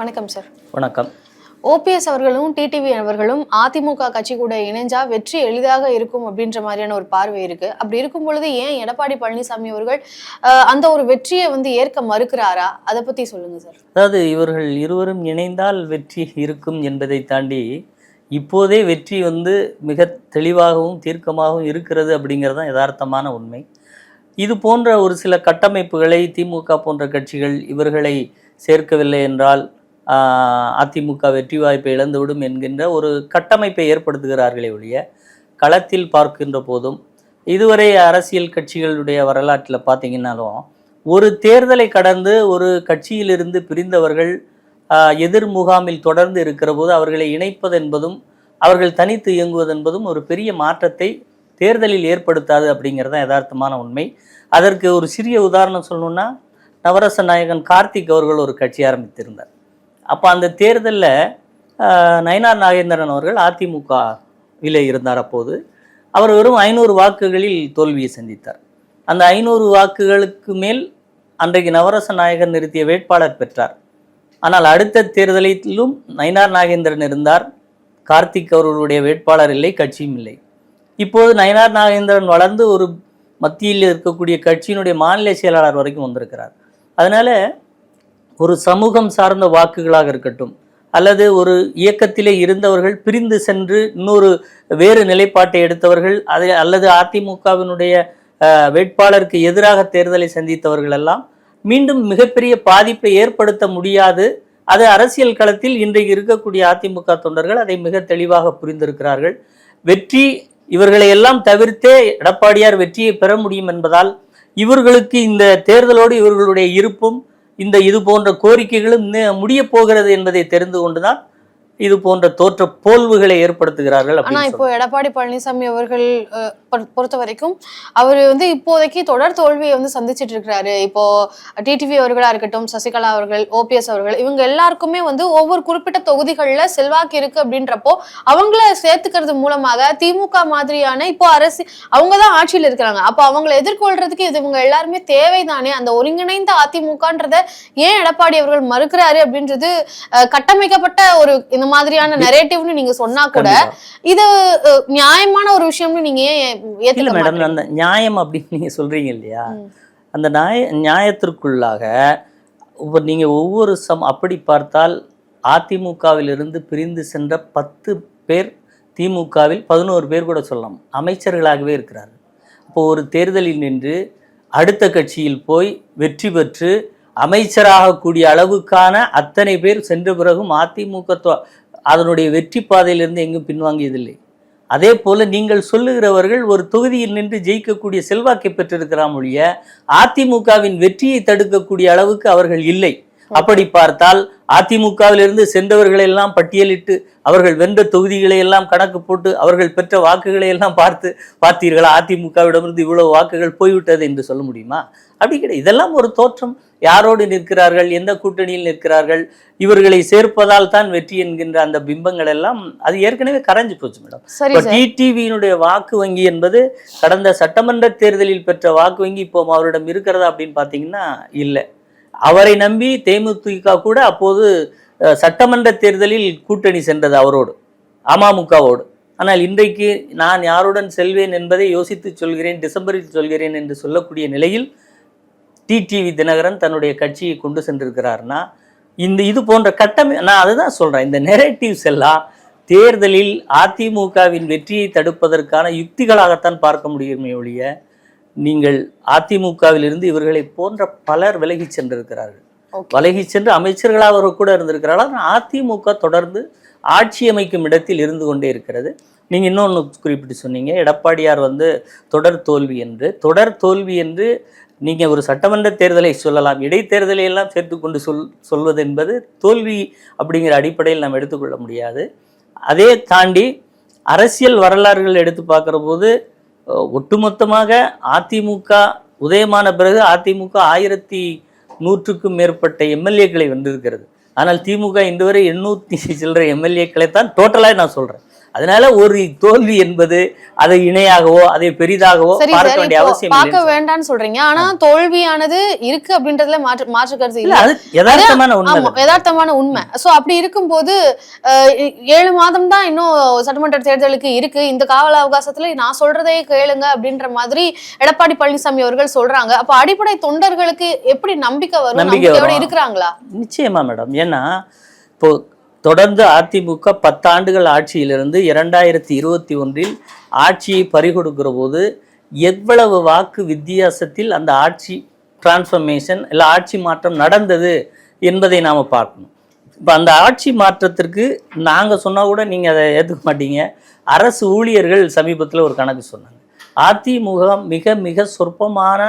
வணக்கம் சார் வணக்கம். ஓபிஎஸ் அவர்களும் டிடிவி அவர்களும் அதிமுக கட்சி கூட இணைஞ்சா வெற்றி எளிதாக இருக்கும் அப்படின்ற மாதிரியான ஒரு பார்வை இருக்கு. அப்படி இருக்கும் பொழுது ஏன் எடப்பாடி பழனிசாமி அவர்கள் அந்த ஒரு வெற்றியை வந்து ஏற்க மறுக்கிறாரா? அதை பத்தி சொல்லுங்க சார் அதாவது இவர்கள் இருவரும் இணைந்தால் வெற்றி இருக்கும் என்பதை தாண்டி இப்போதே வெற்றி வந்து மிக தெளிவாகவும் தீர்க்கமாகவும் இருக்கிறது அப்படிங்கிறது தான் யதார்த்தமான உண்மை. இது போன்ற ஒரு சில கட்டமைப்புகளை திமுக போன்ற கட்சிகள் இவர்களை சேர்க்கவில்லை என்றால் அதிமுக வெற்றி வாய்ப்பை இழந்துவிடும் என்கின்ற ஒரு கட்டமைப்பை ஏற்படுத்துகிறார்களே ஒழிய களத்தில் பார்க்கின்ற போதும் இதுவரை அரசியல் கட்சிகளுடைய வரலாற்றில் பார்த்தீங்கன்னாலும் ஒரு தேர்தலை கடந்து ஒரு கட்சியிலிருந்து பிரிந்தவர்கள் எதிர் முகாமில் தொடர்ந்து இருக்கிற போது அவர்களை இணைப்பதென்பதும் அவர்கள் தனித்து இயங்குவதென்பதும் ஒரு பெரிய மாற்றத்தை தேர்தலில் ஏற்படுத்தாது அப்படிங்கிறது தான் யதார்த்தமான உண்மை. அதற்கு ஒரு சிறிய உதாரணம் சொல்லணும்னா நவரச நாயகன் கார்த்திக் அவர்கள் ஒரு கட்சி ஆரம்பித்திருந்தார். அப்போ அந்த தேர்தலில் நயனார் நாகேந்திரன் அவர்கள் அதிமுகவில் இருந்தார் அப்போது. அவர் வெறும் ஐநூறு வாக்குகளில் தோல்வியை சந்தித்தார். அந்த ஐநூறு வாக்குகளுக்கு மேல் அன்றைக்கு நவரச நாயகன் நிறுத்திய வேட்பாளர் பெற்றார். ஆனால் அடுத்த தேர்தலிலும் நயினார் நாகேந்திரன் இருந்தார். கார்த்திக் அவர்களுடைய வேட்பாளர் இல்லை கட்சியும் இல்லை. இப்போது நயினார் நாகேந்திரன் வளர்ந்து ஒரு மத்தியில் இருக்கக்கூடிய கட்சியினுடைய மாநில செயலாளர் வரைக்கும் வந்திருக்கிறார். அதனால் ஒரு சமூகம் சார்ந்த வாக்குகளாக இருக்கட்டும் அல்லது ஒரு இயக்கத்திலே இருந்தவர்கள் பிரிந்து சென்று இன்னொரு வேறு நிலைப்பாட்டை எடுத்தவர்கள் அதை அல்லது அதிமுகவினுடைய வேட்பாளருக்கு எதிராக தேர்தலை சந்தித்தவர்கள் எல்லாம் மீண்டும் மிகப்பெரிய பாதிப்பை ஏற்படுத்த முடியாது. அது அரசியல் களத்தில் இன்றைக்கு இருக்கக்கூடிய அதிமுக தொண்டர்கள் அதை மிக தெளிவாக புரிந்திருக்கிறார்கள். வெற்றி இவர்களை எல்லாம் தவிர்த்தே எடப்பாடியார் வெற்றியை பெற முடியும் என்பதால் இவர்களுக்கு இந்த தேர்தலோடு இவர்களுடைய இருப்பும் இந்த இது போன்ற கோரிக்கைகளும் முடிய போகிறது என்பதை தெரிந்து கொண்டுதான் இது போன்ற தோற்ற போல்வுகளை ஏற்படுத்துகிறார்கள் ஆனா இப்போ எடப்பாடி பழனிசாமி அவர்கள் பொறுத்த வரைக்கும் அவர் வந்து இப்போதைக்கு தொடர் தோல்வியை வந்து சந்திச்சிட்டு இருக்கிறாரு. இப்போ டிடிவி அவர்களா இருக்கட்டும் சசிகலா அவர்கள் ஓபிஎஸ் அவர்கள் இவங்க எல்லாருக்குமே வந்து ஒவ்வொரு குறிப்பிட்ட தொகுதிகளில் செல்வாக்கு இருக்கு அப்படின்றப்போ அவங்கள சேர்த்துக்கிறது மூலமாக திமுக மாதிரியான இப்போ அரசு அவங்க தான் ஆட்சியில் இருக்கிறாங்க. அப்போ அவங்கள எதிர்கொள்றதுக்கு இது இவங்க எல்லாருமே தேவைதானே? அந்த ஒருங்கிணைந்த அதிமுகன்றத ஏன் எடப்பாடி அவர்கள் மறுக்கிறாரு அப்படின்றது கட்டமைக்கப்பட்ட ஒரு இந்த மாதிரியான நெரேட்டிவ்னு நீங்க சொன்னா கூட. இது நியாயமான ஒரு விஷயம்னு நீங்க ஏன் மேடம் அந்த நியாயம் அப்படின்னு நீங்க சொல்றீங்க இல்லையா. அந்த நியாய நியாயத்திற்குள்ளாக இப்போ நீங்க ஒவ்வொரு சம் அப்படி பார்த்தால் அதிமுகவிலிருந்து பிரிந்து சென்ற பத்து பேர் திமுகவில் பதினோரு பேர் கூட சொல்லலாம் அமைச்சர்களாகவே இருக்கிறார்கள் அப்போ ஒரு தேர்தலில் நின்று அடுத்த கட்சியில் போய் வெற்றி பெற்று அமைச்சராக கூடிய அளவுக்கான அத்தனை பேர் சென்ற பிறகும் அதிமுக அதனுடைய வெற்றி பாதையிலிருந்து எங்கும் பின்வாங்கியதில்லை. அதே போல நீங்கள் சொல்லுகிறவர்கள் ஒரு தொகுதியில் நின்று ஜெயிக்கக்கூடிய செல்வாக்கை பெற்றிருக்கிறாமொழிய அதிமுகவின் வெற்றியை தடுக்கக்கூடிய அளவுக்கு அவர்கள் இல்லை. அப்படி பார்த்தால் அதிமுகவிலிருந்து சென்றவர்களை எல்லாம் பட்டியலிட்டு அவர்கள் வென்ற தொகுதிகளை எல்லாம் கணக்கு போட்டு அவர்கள் பெற்ற வாக்குகளை எல்லாம் பார்த்து பார்த்தீர்களா? அதிமுகவிடமிருந்து இவ்வளவு வாக்குகள் போய்விட்டது என்று சொல்ல முடியுமா? அப்படி கிடையாது. இதெல்லாம் ஒரு தோற்றம். யாரோடு நிற்கிறார்கள்? எந்த கூட்டணியில் நிற்கிறார்கள்? இவர்களை சேர்ப்பதால் தான் வெற்றி என்கின்ற அந்த பிம்பங்கள் எல்லாம் அது ஏற்கனவே கரைஞ்சு போச்சு மேடம். இப்போ டிடிவியினுடைய வாக்கு வங்கி என்பது கடந்த சட்டமன்ற தேர்தலில் பெற்ற வாக்கு வங்கி இப்போ அவரிடம் இருக்கிறதா அப்படின்னு பார்த்தீங்கன்னா இல்லை. அவரை நம்பி தேமுதிக கூட அப்போது சட்டமன்ற தேர்தலில் கூட்டணி சென்றது அவரோடு அமமுகவோடு. ஆனால் இன்றைக்கு நான் யாருடன் செல்வேன் என்பதை யோசித்து சொல்கிறேன் டிசம்பரில் சொல்கிறேன் என்று சொல்லக்கூடிய நிலையில் டிடிவி தினகரன் தன்னுடைய கட்சியை கொண்டு சென்றிருக்கிறார்னா இந்த இது போன்ற கட்டமை நான் அதுதான் சொல்கிறேன் இந்த நெரேட்டிவ்ஸ் எல்லாம் தேர்தலில் அதிமுகவின் வெற்றியை தடுப்பதற்கான யுக்திகளாகத்தான் பார்க்க முடியுமே ஒழிய நீங்கள் அதிமுகவிலிருந்து இவர்களை போன்ற பலர் விலகி சென்றிருக்கிறார்கள். விலகி சென்று அமைச்சர்களாக கூட இருந்திருக்கிறார்கள் ஆனால் அதிமுக தொடர்ந்து ஆட்சி அமைக்கும் இடத்தில் இருந்து கொண்டே இருக்கிறது. நீங்கள் இன்னொன்று குறிப்பிட்டு சொன்னீங்க எடப்பாடியார் வந்து தொடர் தோல்வி என்று. தொடர் தோல்வி என்று நீங்கள் ஒரு சட்டமன்ற தேர்தலை சொல்லலாம். இடைத்தேர்தலை எல்லாம் சேர்த்துக்கொண்டு சொல் சொல்வது என்பது தோல்வி அப்படிங்கிற அடிப்படையில் நாம் எடுத்துக்கொள்ள முடியாது. அதே தாண்டி அரசியல் வரலாறுகள் எடுத்து பார்க்குற போது ஒட்டுமொத்தமாக அதிமுக உதயமான பிறகு அதிமுக ஆயிரத்தி நூற்றுக்கும் மேற்பட்ட எம்எல்ஏக்களை வந்திருக்கிறது ஆனால் திமுக இன்று வரை எண்ணூற்றி சில்லற எம்எல்ஏக்களை தான் டோட்டலாக நான் சொல்கிறேன் அதனால ஒரு தோல்வி என்பது அதை இணையாகவோ அதை பெரிதாகவோ பார்க்க வேண்டிய அவசியம் பார்க்க வேண்டாம்னு சொல்றீங்க. ஆனா தோல்வியானது இருக்கு அப்படின்றதுல மாற்று மாற்று கருத்து இல்ல அது யதார்த்தமான உண்மை யதார்த்தமான உண்மை. சோ அப்படி இருக்கும்போது ஏழு மாதம் தான் இன்னும் சட்டமன்ற தேர்தலுக்கு இருக்கு. இந்த கால அவகாசத்துல நான் சொல்றதே கேளுங்க அப்படின்ற மாதிரி எடப்பாடி பழனிசாமி அவர்கள் சொல்றாங்க. அப்ப அடிப்படை தொண்டர்களுக்கு எப்படி நம்பிக்கை வரும்? நம்பிக்கை நம்பிக்கையோட. இருக்கிறாங்களா? நிச்சயமா மேடம். ஏன்னா இப்போ தொடர்ந்து அதிமுக பத்தாண்டுகள் ஆட்சியிலிருந்து இரண்டாயிரத்தி இருபத்தி ஒன்றில் ஆட்சியை பறிகொடுக்கிற போது எவ்வளவு வாக்கு வித்தியாசத்தில் அந்த ஆட்சி டிரான்ஸ்ஃபர்மேஷன் இல்லை ஆட்சி மாற்றம் நடந்தது என்பதை நாம் பார்க்கணும். இப்போ அந்த ஆட்சி மாற்றத்திற்கு நாங்கள் சொன்னால் கூட நீங்கள் அதை ஏற்றுக்க மாட்டீங்க. அரசு ஊழியர்கள் சமீபத்தில் ஒரு கணக்கு சொன்னாங்க. அதிமுக மிக மிக சொற்பமான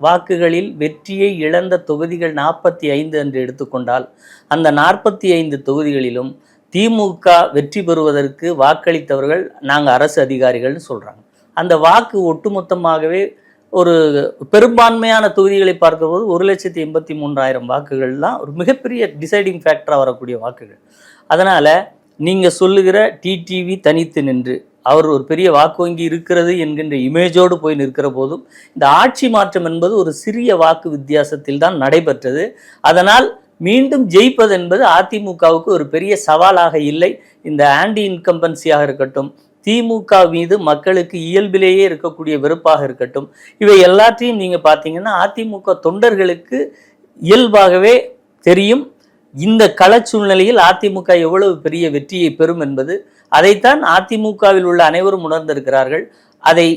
வாக்குகளில் வெற்றியை இழந்த தொகுதிகள் நாற்பத்தி ஐந்து என்று எடுத்துக்கொண்டால் அந்த நாற்பத்தி ஐந்து தொகுதிகளிலும் திமுக வெற்றி பெறுவதற்கு வாக்களித்தவர்கள் நாங்கள் அரசு அதிகாரிகள்னு சொல்கிறாங்க அந்த வாக்கு ஒட்டுமொத்தமாகவே ஒரு பெரும்பான்மையான தொகுதிகளை பார்க்கும்போது ஒரு லட்சத்தி எண்பத்தி மூன்றாயிரம் வாக்குகள் தான் ஒரு மிகப்பெரிய டிசைடிங் ஃபேக்டராக வரக்கூடிய வாக்குகள். அதனால் நீங்கள் சொல்லுகிற டிடிவி தனித்து நின்று அவர் ஒரு பெரிய வாக்கு வங்கி இருக்கிறது என்கின்ற இமேஜோடு போய் நிற்கிற போதும் இந்த ஆட்சி மாற்றம் என்பது ஒரு சிறிய வாக்கு வித்தியாசத்தில் தான் நடைபெற்றது. அதனால் மீண்டும் ஜெயிப்பது என்பது அதிமுகவுக்கு ஒரு பெரிய சவாலாக இல்லை. இந்த ஆன்டி இன்கம்பன்சியாக இருக்கட்டும் திமுக மீது மக்களுக்கு இயல்பிலேயே இருக்கக்கூடிய வெறுப்பாக இருக்கட்டும் இவை எல்லாத்தையும் நீங்கள் பார்த்தீங்கன்னா அதிமுக தொண்டர்களுக்கு இயல்பாகவே தெரியும். இந்த கள சூழ்நிலையில் அதிமுக எவ்வளவு பெரிய வெற்றியை பெறும் என்பது அதைத்தான் அதிமுகவில் உள்ள அனைவரும் உணர்ந்திருக்கிறார்கள். அதை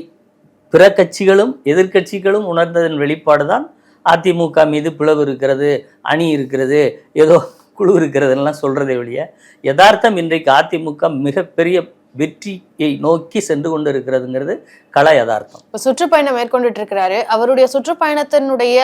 பிற கட்சிகளும் எதிர்க்கட்சிகளும் உணர்ந்ததன் வெளிப்பாடு தான் அதிமுக மீது பிளவு இருக்கிறது அணி இருக்கிறது ஏதோ குழு இருக்கிறதுலாம் சொல்கிறதே ஒழிய யதார்த்தம் இன்றைக்கு அதிமுக மிகப்பெரிய வெற்றியை நோக்கி சென்று கொண்டு இருக்கிறதுங்கிறது கள யதார்த்தம். இப்ப சுற்றுப்பயணம் மேற்கொண்டுட்டு இருக்கிறாரு அவருடைய சுற்றுப்பயணத்தினுடைய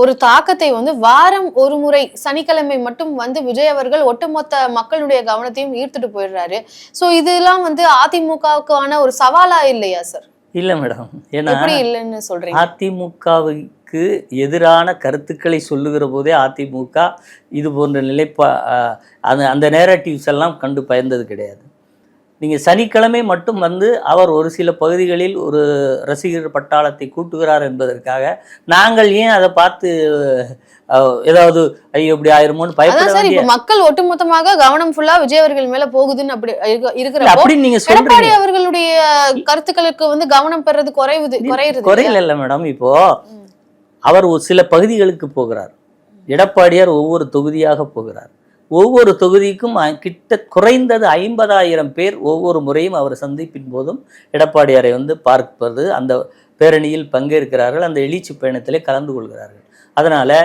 ஒரு தாக்கத்தை வந்து வாரம் ஒரு முறை சனிக்கிழமை மட்டும் வந்து விஜய் அவர்கள் ஒட்டுமொத்த மக்களுடைய கவனத்தையும் ஈர்த்துட்டு போயிடுறாரு. சோ இதெல்லாம் வந்து அதிமுகவுக்கான ஒரு சவாலா இல்லையா சார் இல்லை மேடம். ஏன்னா இல்லைன்னு சொல்றீங்க? அதிமுகவுக்கு எதிரான கருத்துக்களை சொல்லுகிற போதே அதிமுக இது போன்ற நிலைப்பா அந்த அந்த நேரட்டிவ்ஸ் எல்லாம் கண்டு பயந்தது கிடையாது. நீங்கள் சனிக்கிழமை மட்டும் வந்து அவர் ஒரு சில பகுதிகளில் ஒரு ரசிகர் பட்டாளத்தை கூட்டுகிறார் என்பதற்காக நாங்கள் ஏன் அதை பார்த்து ஏதாவது ஐயோ இப்படி ஆயிருமோன்னு பயப்பட மக்கள் ஒட்டுமொத்தமாக கவனம் ஃபுல்லா விஜய் அவர்கள் மேல போகுதுன்னு அப்படி இருக்க- இல்ல, இருக்கிறப்போ அப்படி நீங்க எடப்பாடி சொல்றீங்க அவர்களுடைய கருத்துக்களுக்கு வந்து கவனம் பெறது குறைவுது குறையுது குறையில இல்லை மேடம். இப்போ அவர் ஒரு சில பகுதிகளுக்கு போகிறார். எடப்பாடியார் ஒவ்வொரு தொகுதியாக போகிறார். ஒவ்வொரு தொகுதிக்கும் கிட்ட குறைந்தது ஐம்பதாயிரம் பேர் ஒவ்வொரு முறையும் அவர் சந்திப்பின் போதும் எடப்பாடியாரை வந்து பார்ப்பது அந்த பேரணியில் பங்கேற்கிறார்கள் அந்த எழுச்சி பயணத்திலே கலந்து கொள்கிறார்கள். அதனால்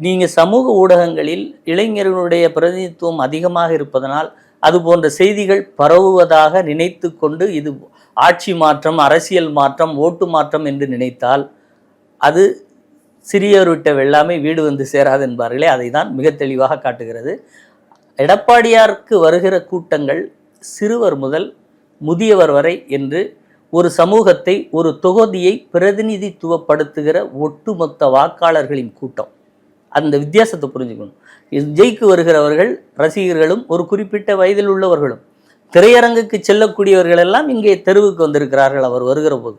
நீங்கள் சமூக ஊடகங்களில் இளைஞர்களுடைய பிரதிநிதித்துவம் அதிகமாக இருப்பதனால் அது போன்ற செய்திகள் பரவுவதாக நினைத்து கொண்டு இது ஆட்சி மாற்றம் அரசியல் மாற்றம் ஓட்டு மாற்றம் என்று நினைத்தால் அது சிறியோர் விட்ட வெள்ளாமை வீடு வந்து சேராது என்பார்களே அதை தான் மிக தெளிவாக காட்டுகிறது. எடப்பாடியாருக்கு வருகிற கூட்டங்கள் சிறுவர் முதல் முதியவர் வரை என்று ஒரு சமூகத்தை ஒரு தொகுதியை பிரதிநிதித்துவப்படுத்துகிற ஒட்டுமொத்த வாக்காளர்களின் கூட்டம். அந்த வித்தியாசத்தை புரிஞ்சுக்கணும். விஜய்க்கு வருகிறவர்கள் ரசிகர்களும் ஒரு குறிப்பிட்ட வயதில் உள்ளவர்களும் திரையரங்குக்கு செல்லக்கூடியவர்கள் எல்லாம் இங்கே தெருவுக்கு வந்திருக்கிறார்கள் அவர் வருகிற போது.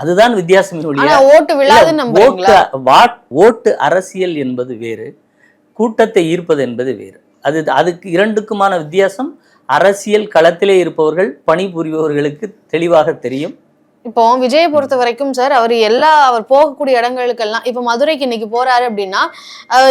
அதுதான் வித்தியாசமே ஓட்டு ஓட்டு அரசியல் என்பது வேறு கூட்டத்தை ஈர்ப்பது என்பது வேறு. அது அதுக்கு இரண்டுக்குமான வித்தியாசம் அரசியல் களத்திலே இருப்பவர்கள் பணிபுரிபவர்களுக்கு தெளிவாக தெரியும். இப்போ விஜயை பொறுத்த வரைக்கும் சார் அவர் எல்லா அவர் போகக்கூடிய இடங்களுக்கெல்லாம் இப்போ மதுரைக்கு இன்னைக்கு போறாரு அப்படின்னா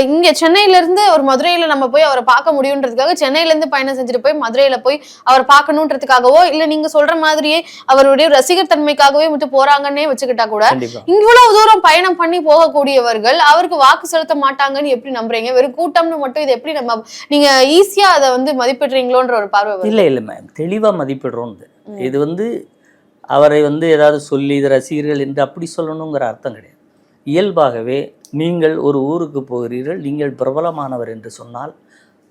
இங்க சென்னையில இருந்து ஒரு மதுரையில நம்ம போய் அவரை பார்க்க முடியுன்றதுக்காக சென்னையில இருந்து பயணம் செஞ்சுட்டு போய் மதுரையில போய் அவர் பார்க்கணுன்றதுக்காகவோ இல்ல நீங்க சொல்ற மாதிரியே அவருடைய ரசிகர் தன்மைக்காகவே விட்டு போறாங்கன்னே வச்சுக்கிட்டா கூட இவ்வளவு தூரம் பயணம் பண்ணி போகக்கூடியவர்கள் அவருக்கு வாக்கு செலுத்த மாட்டாங்கன்னு எப்படி நம்புறீங்க வெறும் கூட்டம்னு மட்டும் இது எப்படி நம்ம நீங்க ஈஸியா அதை வந்து மதிப்பிடுறீங்களோன்ற ஒரு பார்வை. இல்லை இல்லை மேம் தெளிவாக மதிப்பிடுறோம். இது வந்து அவரை வந்து ஏதாவது சொல்லி இது ரசிகர்கள் என்று அப்படி சொல்லணுங்கிற அர்த்தம் கிடையாது. இயல்பாகவே நீங்கள் ஒரு ஊருக்கு போகிறீர்கள் நீங்கள் பிரபலமானவர் என்று சொன்னால்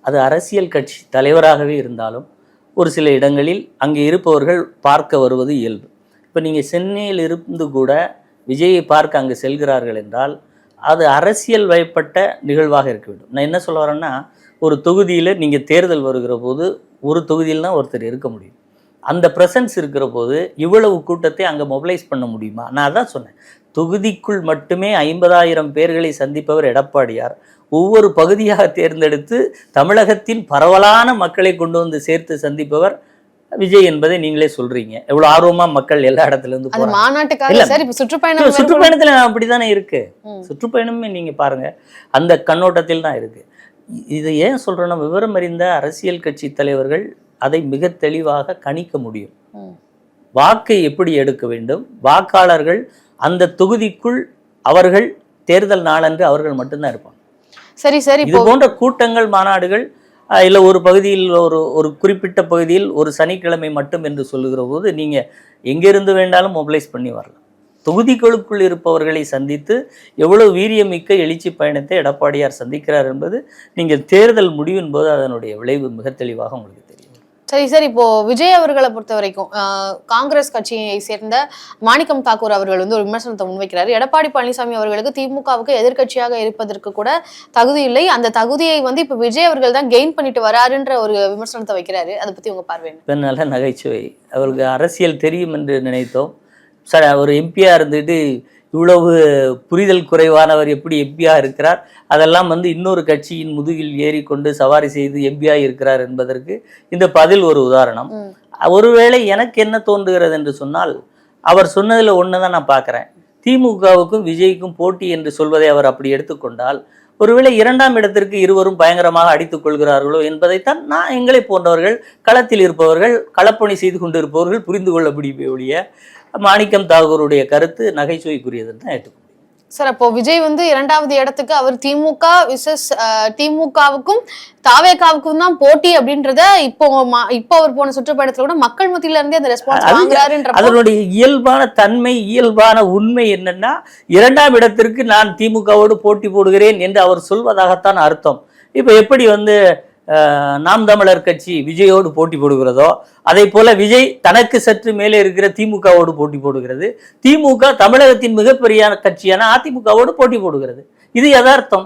அது அரசியல் கட்சி தலைவராகவே இருந்தாலும் ஒரு சில இடங்களில் அங்கே இருப்பவர்கள் பார்க்க வருவது இயல்பு. இப்போ நீங்கள் சென்னையில் இருந்து கூட விஜயை பார்க்க அங்கு செல்கிறார்கள் என்றால் அது அரசியல் வயப்பட்ட நிகழ்வாக இருக்க வேண்டும். நான் என்ன சொல்ல வரேன்னா ஒரு தொகுதியில் நீங்கள் தேர்தல் வருகிற போது ஒரு தொகுதியில் தான் ஒருத்தர் இருக்க முடியும். அந்த பிரசன்ஸ் இருக்கிற போது இவ்வளவு கூட்டத்தை அங்கே மொபிலைஸ் பண்ண முடியுமா? நான் அதான் சொன்னேன். தொகுதிக்குள் மட்டுமே ஐம்பதாயிரம் பேர்களை சந்திப்பவர் எடப்பாடியார். ஒவ்வொரு பகுதியாக தேர்ந்தெடுத்து தமிழகத்தின் பரவலான மக்களை கொண்டு வந்து சேர்த்து சந்திப்பவர் விஜய் என்பதை நீங்களே சொல்றீங்க. எவ்வளவு ஆர்வமா மக்கள் எல்லா இடத்துல இருந்து மாநாட்டுக்காக சுற்றுப்பயணம் சுற்றுப்பயணத்துல அப்படித்தானே இருக்கு. சுற்றுப்பயணமே நீங்க பாருங்க. அந்த கண்ணோட்டத்தில் தான் இருக்கு. இது ஏன் சொல்றேன்னா விவரம் அறிந்த அரசியல் கட்சி தலைவர்கள் அதை மிக தெளிவாக கணிக்க முடியும். வாக்கை எப்படி எடுக்க வேண்டும்? வாக்காளர்கள் அந்த தொகுதிக்குள் அவர்கள் தேர்தல் நாளன்று அவர்கள் மட்டும்தான் இருப்பாங்க. சரி சார் இது போன்ற கூட்டங்கள் மாநாடுகள் இல்ல ஒரு பகுதியில் ஒரு ஒரு குறிப்பிட்ட பகுதியில் ஒரு சனிக்கிழமை மட்டும் என்று சொல்லுகிற போது நீங்க எங்கிருந்து வேண்டாலும் மொபிலைஸ் பண்ணி வரலாம். தொகுதிகளுக்குள் இருப்பவர்களை சந்தித்து எவ்வளவு வீரியமிக்க எழுச்சி பயணத்தை எடப்பாடியார் சந்திக்கிறார் என்பது நீங்கள் தேர்தல் முடிவின் போது அதனுடைய விளைவு மிக தெளிவாக உங்களுக்கு சரி சார் இப்போ விஜய் அவர்களை பொறுத்த வரைக்கும் காங்கிரஸ் கட்சியை சேர்ந்த மாணிக்கம் தாக்கூர் அவர்கள் வந்து ஒரு விமர்சனத்தை முன்வைக்கிறார். எடப்பாடி பழனிசாமி அவர்களுக்கு திமுகவுக்கு எதிர்க்கட்சியாக இருப்பதற்கு கூட தகுதி இல்லை. அந்த தகுதியை வந்து இப்போ விஜய் அவர்கள் தான் கெயின் பண்ணிட்டு வராருன்ற ஒரு விமர்சனத்தை வைக்கிறாரு. அதை பத்தி உங்க பார்வை நல்ல நகைச்சுவை. அவருக்கு அரசியல் தெரியும் என்று நினைத்தோம். சார் அவர் எம்பியா இருந்துட்டு இவ்வளவு புரிதல் குறைவானவர் எப்படி எம்பியா இருக்கிறார்? அதெல்லாம் வந்து இன்னொரு கட்சியின் முதுகில் ஏறிக்கொண்டு சவாரி செய்து எம்பியா இருக்கிறார் என்பதற்கு இந்த பதில் ஒரு உதாரணம். ஒருவேளை எனக்கு என்ன தோன்றுகிறது என்று சொன்னால் அவர் சொன்னதுல ஒன்று தான் நான் பார்க்குறேன். திமுகவுக்கும் விஜய்க்கும் போட்டி என்று சொல்வதை அவர் அப்படி எடுத்துக்கொண்டால் ஒருவேளை இரண்டாம் இடத்திற்கு இருவரும் பயங்கரமாக அடித்துக் கொள்கிறார்களோ என்பதைத்தான் நான் எங்களை போன்றவர்கள் களத்தில் இருப்பவர்கள் களப்பணி செய்து கொண்டிருப்பவர்கள் புரிந்து கொள்ள முடியுமே ஒழிய மாணிக்கம் தாகூருடைய கருத்து நகைச்சுவைக்குரியதுன்னு தான் ஏற்றுக்கொள்கிறேன். சார் அப்போ விஜய் வந்து இரண்டாவது இடத்துக்கு அவர் திமுக விசஸ் திமுகவுக்கும் தாவேகாவுக்கும் தான் போட்டி அப்படின்றத இப்போ இப்போ அவர் போன சுற்றுப்பயணத்துல கூட மக்கள் மத்தியில இருந்தே அந்த ரெஸ்பான்ஸ் வாங்குறாருன்ற அதனுடைய இயல்பான தன்மை இயல்பான உண்மை என்னன்னா இரண்டாம் இடத்திற்கு நான் திமுகவோடு போட்டி போடுகிறேன் என்று அவர் சொல்வதாகத்தான் அர்த்தம். இப்போ எப்படி வந்து நாம் தமிழர் கட்சி விஜயோடு போட்டி போடுகிறதோ அதை போல விஜய் தனக்கு சற்று மேலே இருக்கிற திமுகவோடு போட்டி போடுகிறது. திமுக தமிழகத்தின் மிகப்பெரிய கட்சியான அதிமுகவோடு போட்டி போடுகிறது. இது யதார்த்தம்.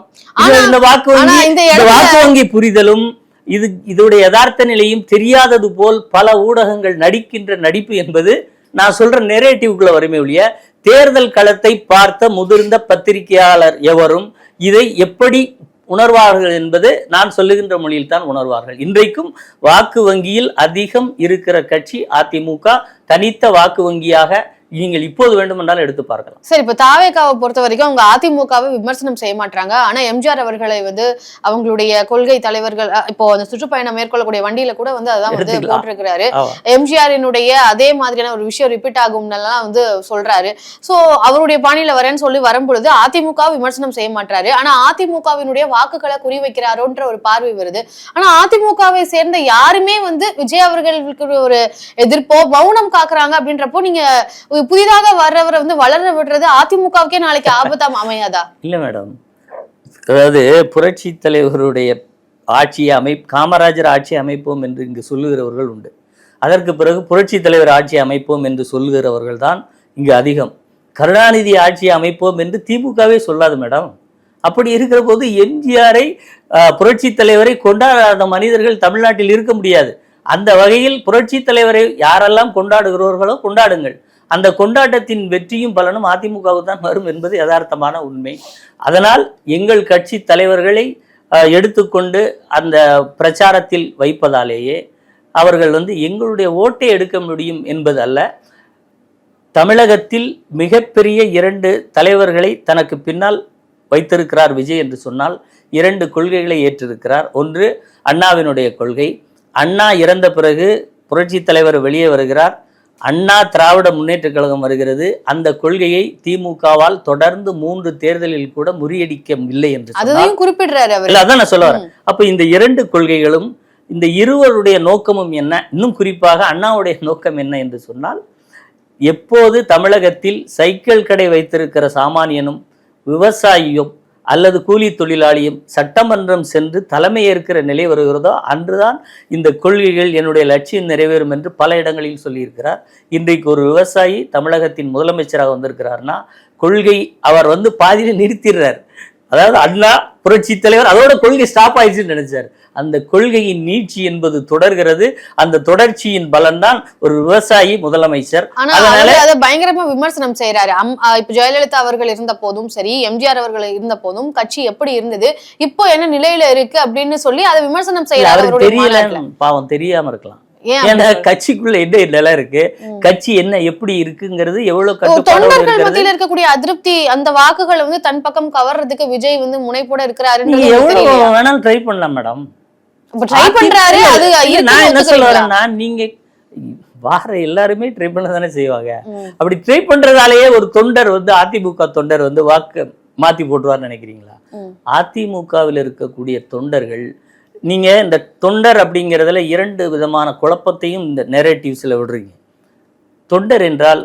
இந்த வாக்கு வங்கி இந்த வாக்கு வங்கி புரிதலும் இது இதோடைய யதார்த்த நிலையும் தெரியாதது போல் பல ஊடகங்கள் நடிக்கின்ற நடிப்பு என்பது நான் சொல்ற நெரேட்டிவ்குள்ள வருமே ஒழிய தேர்தல் களத்தை பார்த்த முதிர்ந்த பத்திரிகையாளர் எவரும் இதை எப்படி உணர்வார்கள் என்பது நான் சொல்லுகின்ற மொழியில் தான் உணர்வார்கள். இன்றைக்கும் வாக்கு வங்கியில் அதிகம் இருக்கிற கட்சி அதிமுக தனித்த வாக்கு வங்கியாக நீங்கள் இப்போது வேண்டுமென்றால் எடுத்து பார்க்கலாம். சரி இப்போ தாவேகாவை பொறுத்த வரைக்கும் அவங்க அதிமுகவை விமர்சனம் செய்ய மாட்டாங்க. ஆனா எம்ஜிஆர் அவர்களை வந்து அவங்களுடைய கொள்கை தலைவர்கள் இப்போ அந்த சுற்றுப்பயணம் மேற்கொள்ளக்கூடிய வண்டியில கூட வந்து அதான் வந்து. போட்டிருக்கிறாரு. எம்ஜிஆரினுடைய அதே மாதிரியான ஒரு விஷயம் ரிப்பீட் ஆகும்னெல்லாம் வந்து சொல்றாரு. சோ அவருடைய பாணியில வரேன்னு சொல்லி வரும்பொழுது அதிமுக விமர்சனம் செய்ய மாட்டாரு. ஆனா அதிமுகவினுடைய வாக்குகளை குறிவைக்கிறாரோன்ற ஒரு பார்வை வருது. ஆனா அதிமுகவை சேர்ந்த யாருமே வந்து விஜய் அவர்களுக்கு ஒரு எதிர்ப்போ மௌனம் காக்குறாங்க அப்படின்றப்போ நீங்க புதிதாக வர்றவரை வந்து வளர விடுறது அதிமுகவுக்கே நாளைக்கு ஆபத்தா அமையாதா? இல்லை மேடம். அதாவது புரட்சி தலைவருடைய ஆட்சியை அமை காமராஜர் ஆட்சி அமைப்போம் என்று இங்கு சொல்லுகிறவர்கள் உண்டு. அதற்கு பிறகு புரட்சி தலைவர் ஆட்சி அமைப்போம் என்று சொல்லுகிறவர்கள் தான் இங்கு அதிகம். கருணாநிதி ஆட்சியை அமைப்போம் என்று திமுகவே சொல்லாது மேடம். அப்படி இருக்கிற போது எம்ஜிஆரை புரட்சி தலைவரை கொண்டாடாத மனிதர்கள் தமிழ்நாட்டில் இருக்க முடியாது. அந்த வகையில் புரட்சி தலைவரை யாரெல்லாம் கொண்டாடுகிறவர்களோ கொண்டாடுங்கள். அந்த கொண்டாட்டத்தின் வெற்றியும் பலனும் அதிமுகவுக்கு தான் வரும் என்பது யதார்த்தமான உண்மை. அதனால் எங்கள் கட்சி தலைவர்களை எடுத்துக்கொண்டு அந்த பிரச்சாரத்தில் வைப்பதாலேயே அவர்கள் வந்து எங்களுடைய ஓட்டை எடுக்க முடியும் என்பது அல்ல தமிழகத்தில் மிகப்பெரிய இரண்டு தலைவர்களை தனக்கு பின்னால் வைத்திருக்கிறார் விஜய் என்று சொன்னால் இரண்டு கொள்கைகளை ஏற்றிருக்கிறார். ஒன்று அண்ணாவினுடைய கொள்கை. அண்ணா இறந்த பிறகு புரட்சி தலைவர் வெளியே வருகிறார். அண்ணா திராவிட முன்னேற்றக் கழகம் வருகிறது. அந்த கொள்கையை திமுகவால் தொடர்ந்து மூன்று தேர்தலில் கூட முறியடிக்கவில்லை என்று சொன்னார் அதையும் குறிப்பிடுறாரு அவர். இல்ல அதான் நான் சொல்ல வரேன். அப்ப இந்த இரண்டு கொள்கைகளும் இந்த இருவருடைய நோக்கமும் என்ன? இன்னும் குறிப்பாக அண்ணாவுடைய நோக்கம் என்ன என்று சொன்னால் எப்போது தமிழகத்தில் சைக்கிள் கடை வைத்திருக்கிற சாமானியனும் விவசாயியும் அல்லது கூலி தொழிலாளியும் சட்டமன்றம் சென்று தலைமையேற்கிற நிலை வருகிறதோ அன்றுதான் இந்த கொள்கைகள் என்னுடைய லட்சியம் நிறைவேறும் என்று பல இடங்களில் சொல்லியிருக்கிறார். இன்றைக்கு ஒரு விவசாயி தமிழகத்தின் முதலமைச்சராக வந்திருக்கிறார்னா கொள்கை அவர் வந்து பாதியில் நிறுத்திடுறார். அதாவது அண்ணா புரட்சி தலைவர் அதோட கொள்கை ஸ்டாப் ஆயிடுச்சுன்னு நினைச்சார். அந்த கொள்கையின் நீட்சி என்பது தொடர்கிறது அந்த தொடர்ச்சியின் பலன்தான் ஒரு விவசாயி முதலமைச்சர் அதனால அதை பயங்கரமா விமர்சனம் செய்யறாரு இப்ப ஜெயலலிதா அவர்கள் இருந்த போதும் சரி எம்ஜிஆர் அவர்கள் இருந்த போதும் கட்சி எப்படி இருந்தது இப்போ என்ன நிலையில இருக்கு அப்படின்னு சொல்லி அதை விமர்சனம் செய்யறாரு தெரியல. பாவம் தெரியாம இருக்கலாம் ஏன்னா? கட்சிக்குள்ள என்ன நிலை இருக்கு. கட்சி என்ன எப்படி இருக்குங்கிறது எவ்வளவு தொண்டர்கள் மத்தியில இருக்கக்கூடிய அதிருப்தி அந்த வாக்குகளை வந்து தன் பக்கம் கவர்றதுக்கு விஜய் வந்து முனைப்போட நீங்க இருக்கிறாருன்றது எவ்வளவு? வேணாலும் ட்ரை பண்ணலாம் மேடம் இப்ப ட்ரை பண்றாரு அது இல்ல, இருக்குன்னு நான் என்ன சொல்ல? வரேன்னா நீங்க வார எல்லாருமே ட்ரை பண்ண தானே செய்வாங்க. அப்படி ட்ரை பண்றதாலேயே ஒரு தொண்டர் வந்து அதிமுக தொண்டர் வந்து வாக்கு மாத்தி போட்டுருவார்னு நினைக்கிறீங்களா. அதிமுகவில் இருக்கக்கூடிய தொண்டர்கள் நீங்க இந்த தொண்டர் அப்படிங்கிறதுல இரண்டு விதமான குழப்பத்தையும் இந்த நெரேட்டிவ்ஸ்ல விடுறீங்க தொண்டர் என்றால்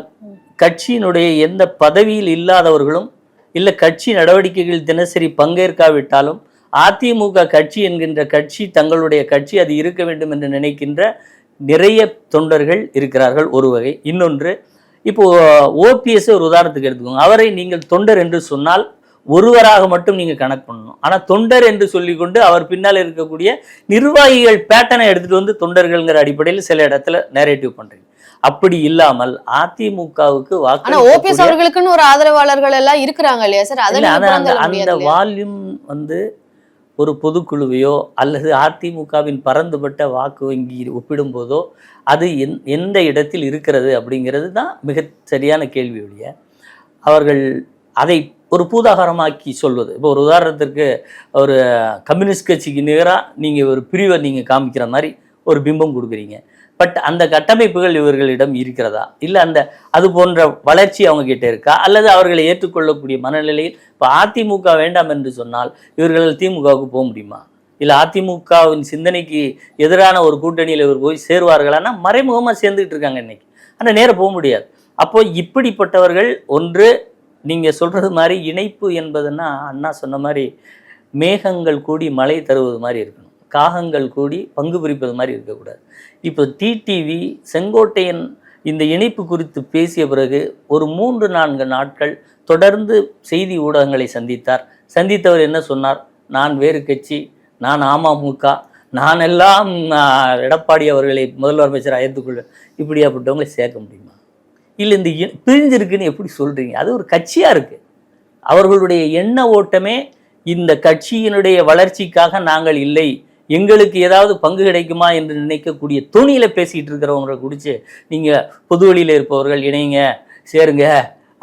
கட்சியினுடைய எந்த பதவியில் இல்லாதவர்களும் இல்ல கட்சி நடவடிக்கைகள் தினசரி பங்கேற்காவிட்டாலும் அதிமுக கட்சி என்கின்ற கட்சி தங்களுடைய கட்சி அது இருக்க வேண்டும் என்று நினைக்கின்ற நிறைய தொண்டர்கள் இருக்கிறார்கள் ஒரு வகை. இன்னொன்று இப்போ ஓபிஎஸ் ஒரு உதாரணத்துக்கு எடுத்துக்கோங்க. அவரை நீங்கள் தொண்டர் என்று சொன்னால் ஒருவராக மட்டும் நீங்க கணக்கு பண்ணணும். ஆனா தொண்டர் என்று சொல்லிக்கொண்டு அவர் பின்னால் இருக்கக்கூடிய நிர்வாகிகள் பேட்டனை எடுத்துட்டு வந்து தொண்டர்கள்ங்கிற அடிப்படையில் சில இடத்துல நேரேட்டிவ் பண்றீங்க. அப்படி இல்லாமல் அதிமுகவுக்கு ஆனா ஓபிஎஸ் அவர்களுக்குன்னு ஒரு ஆதரவாளர்கள் எல்லாம் இருக்கிறாங்க இல்லையா சார்? அந்த? வால்யூம் வந்து ஒரு பொதுக்குழுவையோ அல்லது அதிமுகவின் பரந்துபட்ட வாக்கு வங்கி ஒப்பிடும்போதோ அது எந் எந்த இடத்தில் இருக்கிறது அப்படிங்கிறது தான் மிக சரியான கேள்வியுடைய அவர்கள் அதை ஒரு பூதாகரமாக்கி சொல்வது. இப்போ ஒரு உதாரணத்திற்கு ஒரு கம்யூனிஸ்ட் கட்சிக்கு நிகராக நீங்கள் ஒரு பிரிவை நீங்கள் காமிக்கிற மாதிரி ஒரு பிம்பம் கொடுக்குறீங்க. பட் அந்த கட்டமைப்புகள் இவர்களிடம் இருக்கிறதா? இல்லை அந்த அது போன்ற வளர்ச்சி அவங்க கிட்ட இருக்கா? அல்லது அவர்களை ஏற்றுக்கொள்ளக்கூடிய மனநிலையில் இப்போ அதிமுக வேண்டாம் என்று சொன்னால் இவர்கள் திமுகவுக்கு போக முடியுமா? இல்லை அதிமுகவின் சிந்தனைக்கு எதிரான ஒரு கூட்டணியில் இவர் போய் சேருவார்களான்னா மறைமுகமாக சேர்ந்துக்கிட்டு இருக்காங்க இன்னைக்கு. ஆனால் நேரம் போக முடியாது. அப்போ இப்படிப்பட்டவர்கள் ஒன்று நீங்கள் சொல்கிறது மாதிரி இணைப்பு என்பதுன்னா அண்ணா சொன்ன மாதிரி மேகங்கள் கூடி மழை தருவது மாதிரி இருக்கணும். காகங்கள் கூடி பங்கு பிரிப்பது மாதிரி இருக்கக்கூடாது. இப்போ டிடிவி செங்கோட்டையன் இந்த இணைப்பு குறித்து பேசிய பிறகு ஒரு மூன்று நான்கு நாட்கள் தொடர்ந்து செய்தி ஊடகங்களை சந்தித்தார். சந்தித்தவர் என்ன சொன்னார்? நான் வேறு கட்சி நான் அமமுக நான் எல்லாம் எடப்பாடி அவர்களை முதல்வர் அமைச்சராக இப்படி இப்படியாப்பட்டவங்களை சேர்க்க முடியுமா? இல்லை இந்த இ- பிரிஞ்சிருக்குன்னு எப்படி சொல்கிறீங்க அது ஒரு கட்சியாக இருக்குது அவர்களுடைய எண்ண ஓட்டமே இந்த கட்சியினுடைய வளர்ச்சிக்காக நாங்கள் இல்லை. எங்களுக்கு ஏதாவது பங்கு கிடைக்குமா என்று நினைக்கக்கூடிய துணியில பேசிட்டு இருக்கிறவங்களை குடிச்சு நீங்க பொது வழியில இருப்பவர்கள் இணைங்க சேருங்க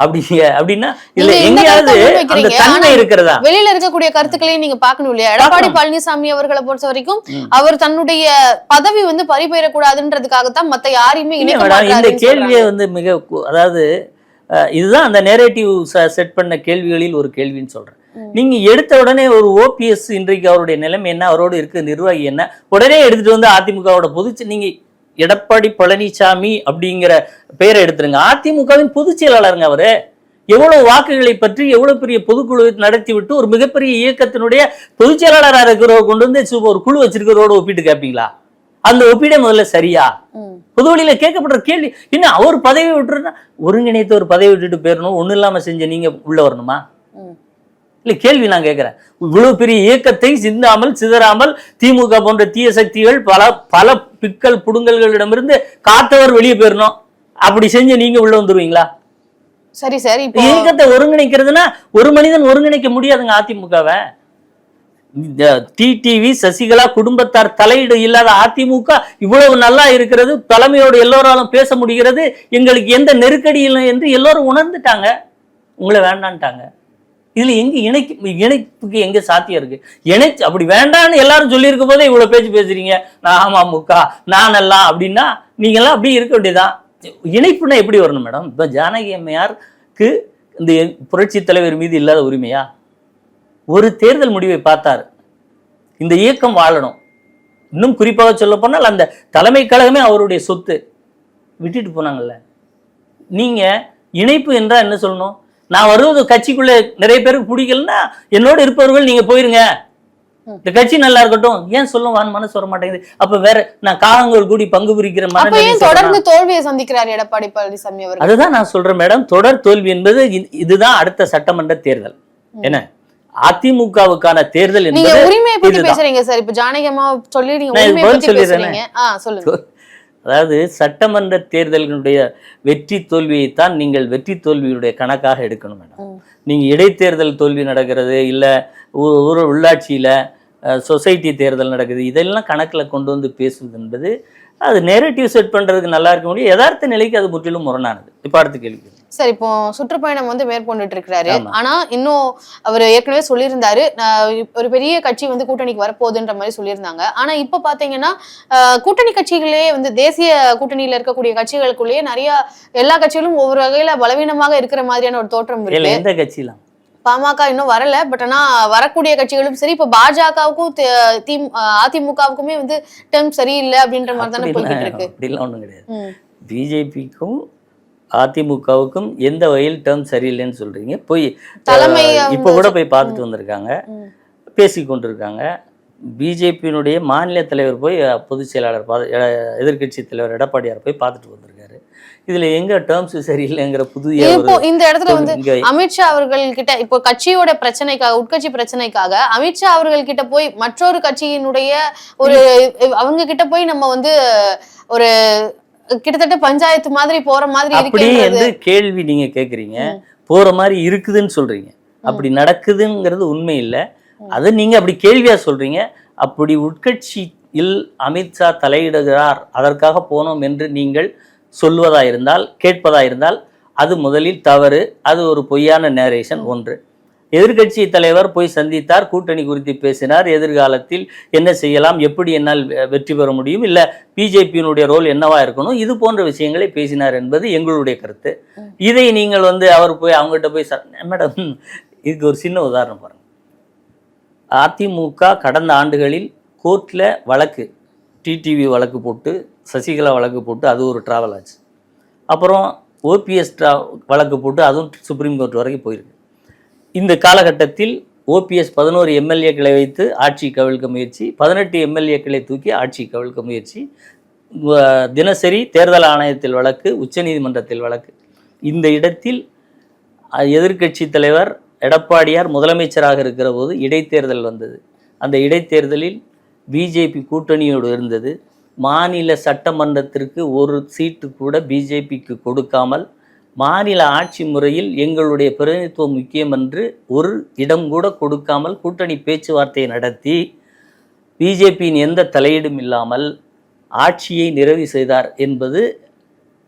அப்படிங்க அப்படின்னா இல்ல எங்கேயாவது அந்த. தன்மை இருக்கிறதா வெளியில இருக்கக்கூடிய கருத்துக்களையும் நீங்க பார்க்கணும் இல்லையா எடப்பாடி பழனிசாமி அவர்களை பொறுத்த வரைக்கும். அவர் தன்னுடைய பதவி வந்து பறிபெயரக்கூடாதுன்றதுக்காகத்தான் மத்த யாரையுமே இந்த கேள்வியை. வந்து மிக அதாவது இதுதான் அந்த நேரேட்டிவ் செட் பண்ண கேள்விகளில் ஒரு கேள்வின்னு சொல்றேன். நீங்க எடுத்த உடனே ஒரு ஓபிஎஸ் இன்றைக்கு அவருடைய நிலைமை என்ன? அவரோடு இருக்க நிர்வாகி என்ன? உடனே எடுத்துட்டு வந்து அதிமுகவோட பொதுச்சு நீங்க எடப்பாடி பழனிசாமி அப்படிங்கிற பெயரை எடுத்துருங்க. அதிமுகவின் பொதுச் செயலாளருங்க அவரு. எவ்வளவு வாக்குகளை பற்றி எவ்வளவு பெரிய பொதுக்குழு நடத்தி விட்டு ஒரு மிகப்பெரிய இயக்கத்தினுடைய பொதுச் செயலாளராக இருக்கிறவர் கொண்டு வந்து ஒரு குழு வச்சிருக்கிறதோட ஒப்பிட்டு கேட்பீங்களா அந்த ஒப்பீடே முதல்ல சரியா. பொது வழியில கேட்கப்படுற கேள்வி என்ன அவர் பதவி விட்டுருன்னா ஒருங்கிணைத்து ஒரு பதவி விட்டுட்டு போயிடணும் ஒண்ணும் இல்லாம செஞ்ச நீங்க உள்ள வரணுமா. இல்ல கேள்வி நான் கேட்கிறேன். இவ்வளவு பெரிய இயக்கத்தை சிந்தாமல் சிதறாமல் திமுக போன்ற தீய சக்திகள் பல பல பிக்கல் புடுங்கல்களிடமிருந்து காத்தவர் வெளியே போயிடணும் அப்படி செஞ்சு நீங்க உள்ள வந்துருவீங்களா? சரி சார் இயக்கத்தை ஒருங்கிணைக்கிறதுனா ஒரு மனிதன் ஒருங்கிணைக்க முடியாதுங்க அதிமுகவை. டிடிவி சசிகலா குடும்பத்தார் தலையீடு இல்லாத அதிமுக இவ்வளவு நல்லா இருக்கிறது தலைமையோடு எல்லோராலும் பேச முடிகிறது எங்களுக்கு எந்த நெருக்கடி இல்லை என்று எல்லோரும் உணர்ந்துட்டாங்க. உங்களை வேண்டான்ட்டாங்க. இதில் எங்கே இணைக்கு இணைப்புக்கு எங்கே சாத்தியம் இருக்குது இணைச்சு அப்படி வேண்டான்னு எல்லாரும் சொல்லியிருக்க போதே இவ்வளோ பேச்சு பேசுகிறீங்க நான் ஆமாம் நான் எல்லாம் அப்படின்னா நீங்களாம் அப்படியே இருக்க வேண்டியதான் இணைப்புனா எப்படி வரணும் மேடம்? இப்போ ஜானகி அம்மையாருக்கு இந்த புரட்சி தலைவர் மீது இல்லாத உரிமையா? ஒரு தேர்தல் முடிவை பார்த்தார். இந்த இயக்கம் வாழணும். இன்னும் குறிப்பாக சொல்ல போனால் அந்த தலைமை கழகமே அவருடைய சொத்து. விட்டுட்டு போனாங்கல்ல. நீங்கள் இணைப்பு என்றால் என்ன சொல்லணும்? நான் வருவது கட்சிக்குள்ள நிறைய பேருக்கு பிடிக்கலன்னா என்னோட இருப்பவர்கள் நீங்க போயிருங்க. இந்த கட்சி நல்லா இருக்கட்டும் ஏன் சொல்லும் வான் மனசு வர மாட்டேங்குது அப்ப வேற நான் காகங்கள் கூடி பங்கு பிரிக்கிற சொல்றேனா? தொடர்ந்து தோல்வியை சந்திக்கிறார் எடப்பாடி பழனிசாமி அவர்கள் அதுதான் நான் சொல்றேன் மேடம் தொடர் தோல்வி என்பது இதுதான் அடுத்த சட்டமன்ற தேர்தல். என்ன அதிமுகவுக்கான தேர்தல் என்பது உரிமையை பத்தி. பேசுறீங்க சார் இப்ப ஜானகி அம்மா சொல்லி நீங்க சொல்லிடுறேனே. சொல்லுங்க அதாவது சட்டமன்ற தேர்தல்களுடைய வெற்றி தோல்வியைத்தான் நீங்கள் வெற்றி தோல்வியுடைய கணக்காக எடுக்கணும் மேடம். ம். நீங்க இடைத்தேர்தல் தோல்வி நடக்கிறது இல்ல ஊர் உள்ளாட்சியில சொசைட்டி தேர்தல் நடக்குது இதெல்லாம் கணக்குல கொண்டு வந்து பேசுவது என்பது அது நேரட்டிவ் செட் பண்றதுக்கு நல்லா இருக்க முடியும். யதார்த்த நிலைக்கு அது முற்றிலும் முரணானது. இப்ப அடுத்த கேள்வி சார் இப்போ சுற்றுப்பயணம் வந்து மேற்கொண்டுட்டு இருக்கிறாரு. ஆனா இன்னும் அவர் ஏற்கனவே சொல்லியிருந்தாரு. ஒரு பெரிய கட்சி வந்து கூட்டணிக்கு வரப்போகுதுன்ற மாதிரி சொல்லியிருந்தாங்க. ஆனா இப்ப பாத்தீங்கன்னா கூட்டணி கட்சிகளே வந்து தேசிய கூட்டணியில இருக்கக்கூடிய கட்சிகளுக்குள்ளேயே நிறைய எல்லா கட்சிகளும் ஒவ்வொரு வகையில பலவீனமாக இருக்கிற மாதிரியான ஒரு தோற்றம் இருக்கு. எந்த பாமக இன்னும் வரல. பட் ஆனா வரக்கூடிய கட்சிகளும் சரி இப்ப பாஜகவுக்கும் அதிமுகவுக்குமே வந்து டேர்ம் சரியில்லை அப்படின்ற மாதிரி தானே போய்கிட்டு இருக்கு. அப்படிலாம் ஒண்ணும் கிடையாது. பிஜேபிக்கும் அதிமுகவுக்கும் எந்த வகையில் டேர்ம் சரியில்லைன்னு சொல்றீங்க. போய் இப்ப கூட போய் பார்த்துட்டு வந்திருக்காங்க. பேசி கொண்டிருக்காங்க. பிஜேபியினுடைய மாநில தலைவர் போய் பொதுச் செயலாளர் பா எதிர்கட்சி தலைவர் எடப்பாடியார் போய் பார்த்துட்டு வந்திருக்காரு. இதுல எங்க டேர்ம்ஸ் சரியில்லைங்கிற இப்போ ஒரு இந்த இடத்துல வந்து அமித்ஷா அவர்கள் கிட்ட இப்போ கட்சியோட பிரச்சனைக்காக உட்கட்சி பிரச்சனைக்காக அமித்ஷா அவர்கள் கிட்ட போய் மற்றொரு கட்சியினுடைய ஒரு அவங்க கிட்ட போய் நம்ம வந்து ஒரு கிட்டத்தட்ட பஞ்சாயத்து மாதிரி போற மாதிரி அப்படி என்று கேள்வி நீங்க கேக்குறீங்க. போற மாதிரி இருக்குதுன்னு சொல்றீங்க. அப்படி நடக்குதுங்கிறது உண்மை இல்லை. அதை நீங்க அப்படி கேள்வியா சொல்றீங்க. அப்படி உட்கட்சியில் அமித்ஷா தலையிடுகிறார் அதற்காக போனோம் என்று நீங்கள் சொல்வதா இருந்தால் கேட்பதா இருந்தால் அது முதலில் தவறு அது ஒரு பொய்யான நேரேஷன் ஒன்று. எதிர்க்கட்சி தலைவர் போய் சந்தித்தார் கூட்டணி குறித்து பேசினார். எதிர்காலத்தில் என்ன செய்யலாம் எப்படி என்னால் வெ- வெற்றி பெற முடியும் இல்லை பிஜேபியினுடைய ரோல் என்னவா இருக்கணும் இது போன்ற விஷயங்களை பேசினார் என்பது எங்களுடைய கருத்து. இதை நீங்கள் வந்து அவர் போய் அவங்ககிட்ட போய் மேடம் இதுக்கு ஒரு சின்ன உதாரணம் பாருங்கள் அதிமுக கடந்த ஆண்டுகளில் கோர்ட்டில் வழக்கு டிடிவி வழக்கு போட்டு சசிகலா வழக்கு போட்டு அது ஒரு ட்ராவல் ஆச்சு. அப்புறம் ஓபிஎஸ் ட்ரா வழக்கு போட்டு அதுவும் சுப்ரீம் கோர்ட் வரைக்கும் போயிருக்கு. இந்த காலகட்டத்தில் ஓபிஎஸ் பதினோரு எம்எல்ஏக்களை வைத்து ஆட்சி கவிழ்க்க முயற்சி பதினெட்டு எம்எல்ஏக்களை தூக்கி ஆட்சி கவிழ்க்க முயற்சி தினசரி தேர்தல் ஆணையத்தில் வழக்கு உச்சநீதிமன்றத்தில் வழக்கு. இந்த இடத்தில் எதிர்க்கட்சி தலைவர் எடப்பாடியார் முதலமைச்சராக இருக்கிற போது இடைத்தேர்தல் வந்தது. அந்த இடைத்தேர்தலில் பிஜேபி கூட்டணியோடு இருந்தது. மாநில சட்டமன்றத்திற்கு ஒரு சீட்டு கூட பிஜேபிக்கு கொடுக்காமல் மாநில ஆட்சி முறையில் எங்களுடைய பிரதிநிதித்துவம் முக்கியம் என்று ஒரு இடம் கூட கொடுக்காமல் கூட்டணி பேச்சுவார்த்தையை நடத்தி பிஜேபியின் எந்த தலையீடும் இல்லாமல் ஆட்சியை நிறைவு செய்தார் என்பது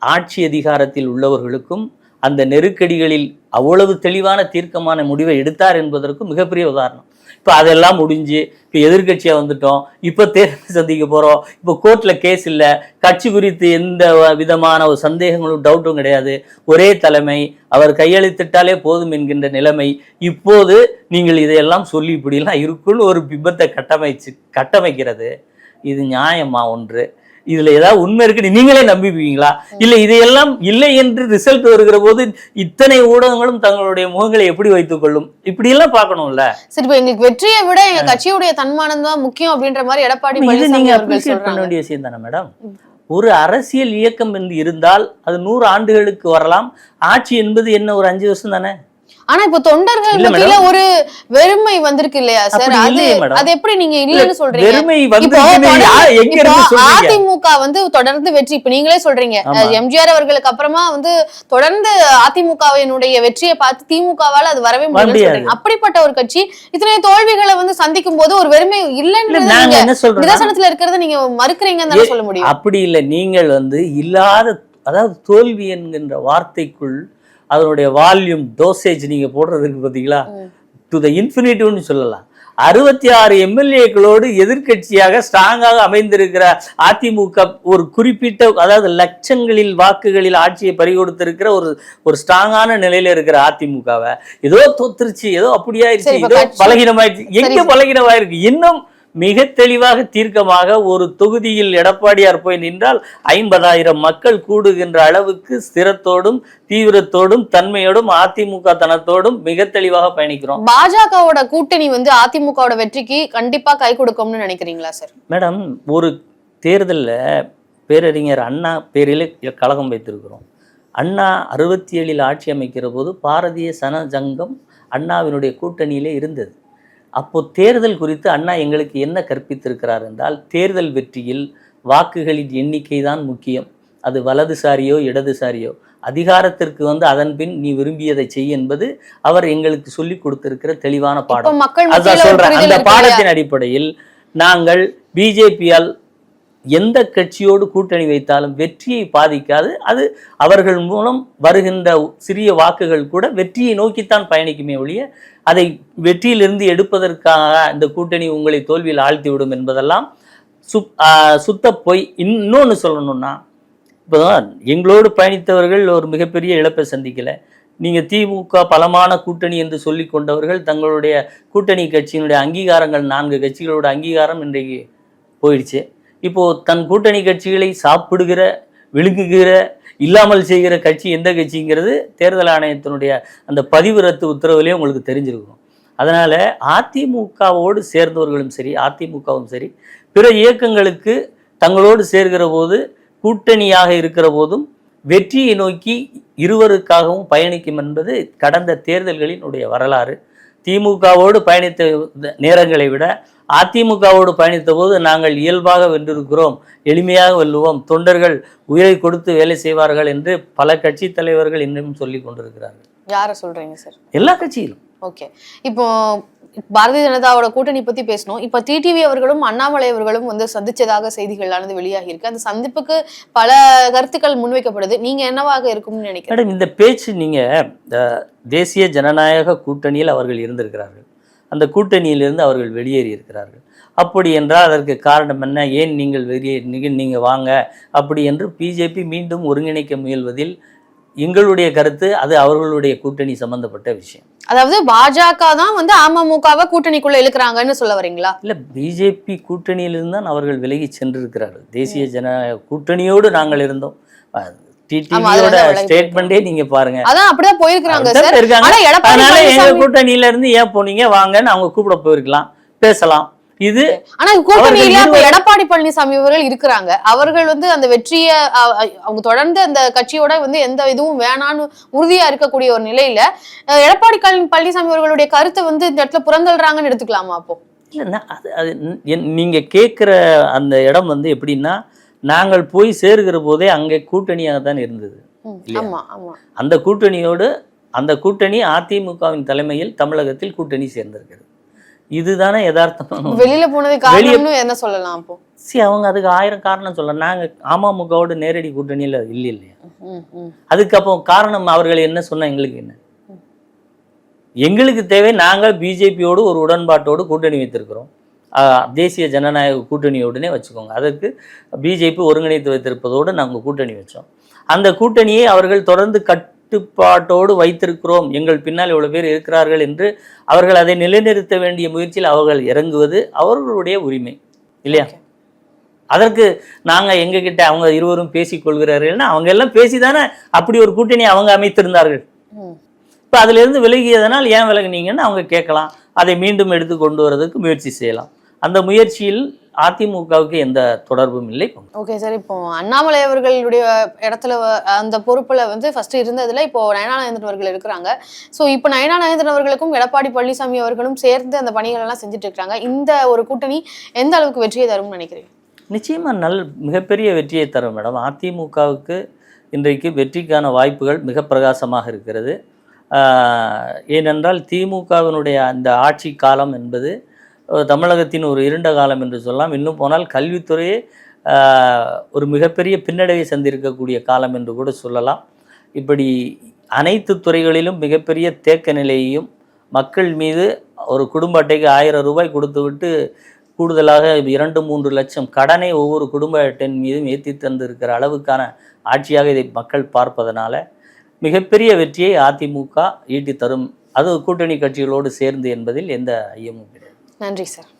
ஆட்சி அதிகாரத்தில் உள்ளவர்களுக்கும் அந்த நெருக்கடிகளில் அவ்வளவு தெளிவான தீர்க்கமான முடிவை எடுத்தார் என்பதற்கும் மிகப்பெரிய உதாரணம். இப்போ அதெல்லாம் முடிஞ்சு இப்போ எதிர்க்கட்சியாக வந்துட்டோம். இப்போ தேர்தல் சந்திக்க போகிறோம் இப்போ கோர்ட்டில் கேஸ் இல்லை. கட்சி குறித்து எந்த விதமான ஒரு சந்தேகங்களும் டவுட்டும் கிடையாது. ஒரே தலைமை. அவர் கையெழுத்திட்டாலே போதும் என்கின்ற நிலைமை. இப்போது நீங்கள் இதையெல்லாம் சொல்லி இப்படிலாம் இருக்குன்னு ஒரு பிம்பத்தை கட்டமைச்சு கட்டமைக்கிறது. இது நியாயமா ஒன்று? இதுல ஏதாவது உண்மை இருக்குன்னு நீங்களே நம்பிப்பீங்களா? இல்ல இதையெல்லாம் இல்லை என்று ரிசல்ட் வருகிற போது இத்தனை ஊடகங்களும் தங்களுடைய முகங்களை எப்படி வைத்துக் கொள்ளும்? இப்படி எல்லாம் பார்க்கணும்ல. சரி இப்போ எங்களுக்கு வெற்றியை விட எங்க கட்சியுடைய தன்மானம் தான் முக்கியம் அப்படின்ற மாதிரி எடப்பாடி இது நீங்க அப்ரிசியேட் பண்ண வேண்டிய விஷயம் தானே மேடம் ஒரு அரசியல் இயக்கம் என்று இருந்தால் அது நூறு ஆண்டுகளுக்கு வரலாம். ஆட்சி என்பது என்ன ஒரு அஞ்சு வருஷம் தானே? ஆனா இப்போ தொண்டர்கள் மத்தியில ஒரு வெறுமை வந்திருக்கு இல்லையா சார் அது. அது எப்படி நீங்க இல்லைன்னு சொல்றீங்க? அதிமுக வந்து தொடர்ந்து வெற்றி இப்ப நீங்களே சொல்றீங்க. எம்ஜிஆர் அவர்களுக்கு அப்புறமா வந்து தொடர்ந்து அதிமுகவினுடைய வெற்றியை பார்த்து திமுகவால அது வரவே முடியல அப்படிப்பட்ட ஒரு கட்சி இத்தனை தோல்விகளை வந்து சந்திக்கும் போது ஒரு வெறுமை இல்ல இல்லைன்றது நிதர்சனத்துல இருக்கிறத நீங்க மறுக்கிறீங்கன்னு சொல்ல முடியும். அப்படி இல்லை. நீங்கள் வந்து இல்லாத அதாவது தோல்வி என்கின்ற வார்த்தைக்குள் அதனுடைய வால்யூம் டோசேஜ் நீங்க போடுறதுக்கு பார்த்தீங்களா டு த இன்ஃபினிட்டிவ்னு சொல்லலாம். அறுபத்தி ஆறு எம்எல்ஏக்களோடு எதிர்க்கட்சியாக ஸ்ட்ராங்காக அமைந்திருக்கிற அதிமுக ஒரு குறிப்பிட்ட அதாவது லட்சங்களில் வாக்குகளில் ஆட்சியை பறிகொடுத்திருக்கிற ஒரு ஒரு ஸ்ட்ராங்கான நிலையில இருக்கிற அதிமுகவை. ஏதோ தொத்துருச்சு ஏதோ அப்படியாயிருச்சு ஏதோ பலகீனமாயிருச்சு எங்க. பலகீனமாயிருக்கு? இன்னும் மிக தெளிவாக தீர்க்கமாக ஒரு தொகுதியில் எடப்பாடியார் போய் நின்றால் ஐம்பதாயிரம் மக்கள் கூடுகின்ற அளவுக்கு ஸ்திரத்தோடும் தீவிரத்தோடும் தன்மையோடும் அதிமுக தனத்தோடும் மிக தெளிவாக பயணிக்கிறோம். பாஜகவோட கூட்டணி வந்து அதிமுகவோட வெற்றிக்கு கண்டிப்பா கை கொடுக்கும்னு நினைக்கிறீங்களா சார்? மேடம் ஒரு தேர்தலில் பேரறிஞர் அண்ணா பேரில் கழகம் வைத்திருக்கிறோம். அண்ணா அறுபத்தி ஏழில் ஆட்சி அமைக்கிற போது பாரதிய சனஜங்கம் அண்ணாவினுடைய கூட்டணியிலே இருந்தது. அப்போ தேர்தல் குறித்து அண்ணா எங்களுக்கு என்ன கற்பித்திருக்கிறார் என்றால் தேர்தல் வெற்றியில் வாக்குகளின் எண்ணிக்கை தான் முக்கியம். அது வலதுசாரியோ இடதுசாரியோ. அதிகாரத்திற்கு வந்து அதன் பின் நீ விரும்பியதை செய் என்பது அவர் எங்களுக்கு சொல்லி கொடுத்திருக்கிற தெளிவான பாடம். அதான் சொல்றேன். அந்த? பாடத்தின் அடிப்படையில் நாங்கள் பிஜேபியால் எந்த கட்சியோடு கூட்டணி வைத்தாலும் வெற்றியை பாதிக்காது. அது அவர்கள் மூலம் வருகின்ற சிறிய வாக்குகள் கூட வெற்றியை நோக்கித்தான் பயணிக்குமே ஒழிய அதை வெற்றியிலிருந்து எடுப்பதற்காக இந்த கூட்டணி உங்களை தோல்வியில் ஆழ்த்திவிடும் என்பதெல்லாம் சுப் சுத்த பொய். இன்னொன்று சொல்லணும்னா இப்போ எங்களோடு பயணித்தவர்கள் ஒரு மிகப்பெரிய இழப்பை சந்திக்கல. நீங்கள் திமுக பலமான கூட்டணி என்று சொல்லி கொண்டவர்கள் தங்களுடைய கூட்டணி கட்சியினுடைய அங்கீகாரங்கள் நான்கு கட்சிகளோட அங்கீகாரம் இன்றைக்கு போயிடுச்சு. இப்போது தன் கூட்டணி கட்சிகளை சாப்பிடுகிற விழுங்குகிற இல்லாமல் செய்கிற கட்சி எந்த கட்சிங்கிறது தேர்தல் ஆணையத்தினுடைய அந்த பதிவு ரத்து உத்தரவுலேயே உங்களுக்கு தெரிஞ்சிருக்கும். அதனால் அதிமுகவோடு சேர்ந்தவர்களும் சரி அதிமுகவும் சரி பிற இயக்கங்களுக்கு தங்களோடு சேர்கிற போது கூட்டணியாக இருக்கிற போதும் வெற்றியை நோக்கி இருவருக்காகவும் பயணிக்கும் என்பது கடந்த தேர்தல்களினுடைய வரலாறு. திமுகவோடு பயணித்த நேரங்களை விட அதிமுகவோடு பயணித்த போது நாங்கள் இயல்பாக வென்றிருக்கிறோம் எளிமையாக வெல்லுவோம் தொண்டர்கள் உயிரை கொடுத்து வேலை செய்வார்கள் என்று பல கட்சி தலைவர்கள் இன்னும் சொல்லி கொண்டிருக்கிறார்கள். யார சொல்றீங்க சார்? எல்லா கட்சியிலும். ஓகே. இப்போ பாரதிய ஜனதாவோட கூட்டணி பத்தி பேசணும். இப்போ டிடிவி அவர்களும் அண்ணாமலை அவர்களும் வந்து சந்திச்சதாக செய்திகளானது வெளியாகி இருக்கு அந்த சந்திப்புக்கு பல கருத்துக்கள் முன்வைக்கப்படுது. நீங்க என்னவாக இருக்கும்னு நினைக்கிறீங்க? மேடம் இந்த பேச்சு நீங்க தேசிய ஜனநாயக கூட்டணியில் அவர்கள் இருந்திருக்கிறார்கள். அந்த கூட்டணியிலிருந்து அவர்கள் வெளியேறி இருக்கிறார்கள். அப்படி என்றால் அதற்கு காரணம் என்ன? ஏன் நீங்கள் வெளியே நீங்க- நீங்க வாங்க? அப்படி என்று பிஜேபி மீண்டும் ஒருங்கிணைக்க முயல்வதில் எங்களுடைய கருத்து அது அவர்களுடைய கூட்டணி சம்பந்தப்பட்ட விஷயம். அதாவது பாஜக தான் வந்து அமமுகவை கூட்டணிக்குள்ள இழுக்கிறாங்கன்னு சொல்ல வரீங்களா? இல்லை பிஜேபி கூட்டணியிலிருந்து தான் அவர்கள் விலகி சென்றிருக்கிறார்கள். தேசிய ஜனநாயக கூட்டணியோடு நாங்கள் இருந்தோம். டிடிவியோட நீங்க பாருங்க. அதான் அப்படிதான் சார். அதனால எங்க பழனிசாமி கூட்டணியில இருந்து ஏன் போனீங்க? வாங்கன்னு அவங்க கூப்பிட போயிருக்கலாம். பேசலாம். இது ஆனா கூட்டணியில இப்ப எடப்பாடி பழனிசாமி அவர்கள் இருக்கிறாங்க. அவர்கள் வந்து அந்த வெற்றிய அவங்க தொடர்ந்து அந்த கட்சியோட வந்து எந்த இதுவும் வேணான்னு உறுதியா இருக்கக்கூடிய ஒரு நிலையில எடப்பாடி பழனிசாமி அவர்களுடைய கருத்தை வந்து இந்த இடத்துல புறந்தள்ளுறாங்கன்னு எடுத்துக்கலாமா அப்போ? இல்லைன்னா அது அது நீங்க கேட்குற அந்த இடம் வந்து எப்படின்னா நாங்கள் போய் சேருகிற போதே அங்கே கூட்டணியாக தான் இருந்தது. அந்த கூட்டணியோடு அந்த கூட்டணி அதிமுகவின் தலைமையில் தமிழகத்தில் கூட்டணி சேர்ந்திருக்கிறது. இதுதானே யதார்த்தமான உண்மை. வெளியில போனது என்ன சொல்லலாம் அப்போ? சரி அவங்க அதுக்கு ஆயிரம் காரணம் சொல்ல நாங்க அமமுகவோட நேரடி கூட்டணியில இல்லை இல்லையா? ம், ம். அதுக்கு அப்போ காரணம் அவர்கள் என்ன சொன்னா எங்களுக்கு என்ன? எங்களுக்கு தேவை நாங்கள் பிஜேபியோடு ஒரு உடன்பாட்டோடு கூட்டணி வைத்திருக்கிறோம். தேசிய ஜனநாயக கூட்டணியோடுனே வச்சுக்கோங்க. அதற்கு பிஜேபி ஒருங்கிணைத்து வைத்திருப்பதோடு நாங்கள் கூட்டணி வச்சோம். அந்த கூட்டணியை அவர்கள் தொடர்ந்து கட்டுப்பாட்டோடு வைத்திருக்கிறோம். எங்கள் பின்னால் இவ்வளவு பேர் இருக்கிறார்கள் என்று அவர்கள் அதை நிலைநிறுத்த வேண்டிய முயற்சியில் அவர்கள் இறங்குவது அவர்களுடைய உரிமை. இல்லையா. அதற்கு நாங்க எங்க கிட்ட அவங்க இருவரும் பேசிக் கொள்கிறார்கள்னா அவங்க எல்லாம் பேசிதானே அப்படி ஒரு கூட்டணி அவங்க அமைத்திருந்தார்கள். இப்ப அதுல இருந்து விலகியதனால் ஏன் விலகுனீங்கன்னு அவங்க கேட்கலாம். அதை மீண்டும் எடுத்து கொண்டு வரதுக்கு முயற்சி செய்யலாம். அந்த முயற்சியில் அதிமுகவுக்கு எந்த தொடர்பும் இல்லை. ஓகே சார் இப்போ அண்ணாமலை அவர்களுடைய இடத்துல அந்த பொறுப்புல வந்து ஃபர்ஸ்ட் இருந்ததுல இப்போ நயனா நயந்திரன் அவர்கள் இருக்கிறாங்க. ஸோ இப்போ நயனா நயந்திரன் அவர்களுக்கும் எடப்பாடி பழனிசாமி அவர்களும் சேர்ந்து அந்த பணிகள் எல்லாம் செஞ்சுட்டு இருக்காங்க. இந்த ஒரு கூட்டணி எந்த அளவுக்கு வெற்றியை தரும்னு நினைக்கிறீங்க? நிச்சயமா நல் மிகப்பெரிய வெற்றியை தரும் மேடம். அதிமுகவுக்கு இன்றைக்கு வெற்றிக்கான வாய்ப்புகள் மிக பிரகாசமாக இருக்கிறது. ஏனென்றால் திமுகவினுடைய அந்த ஆட்சி காலம் என்பது தமிழகத்தின் ஒரு இருண்ட காலம் என்று சொல்லலாம். இன்னும் போனால் கல்வித்துறையே ஒரு மிகப்பெரிய பின்னடைவை சந்திருக்கக்கூடிய காலம் என்று கூட சொல்லலாம். இப்படி அனைத்து துறைகளிலும் மிகப்பெரிய தேக்க நிலையையும் மக்கள் மீது ஒரு குடும்ப அட்டைக்கு ஆயிரம் ரூபாய் கொடுத்துவிட்டு கூடுதலாக இரண்டு மூன்று லட்சம் கடனை ஒவ்வொரு குடும்ப அட்டையின் மீதும் ஏற்றி தந்திருக்கிற அளவுக்கான ஆட்சியாக இதை மக்கள் பார்ப்பதனால மிகப்பெரிய வெற்றியை அதிமுக ஈட்டி தரும். அது கூட்டணி கட்சிகளோடு சேர்ந்து என்பதில் எந்த ஐயமும் நன்றி சார்.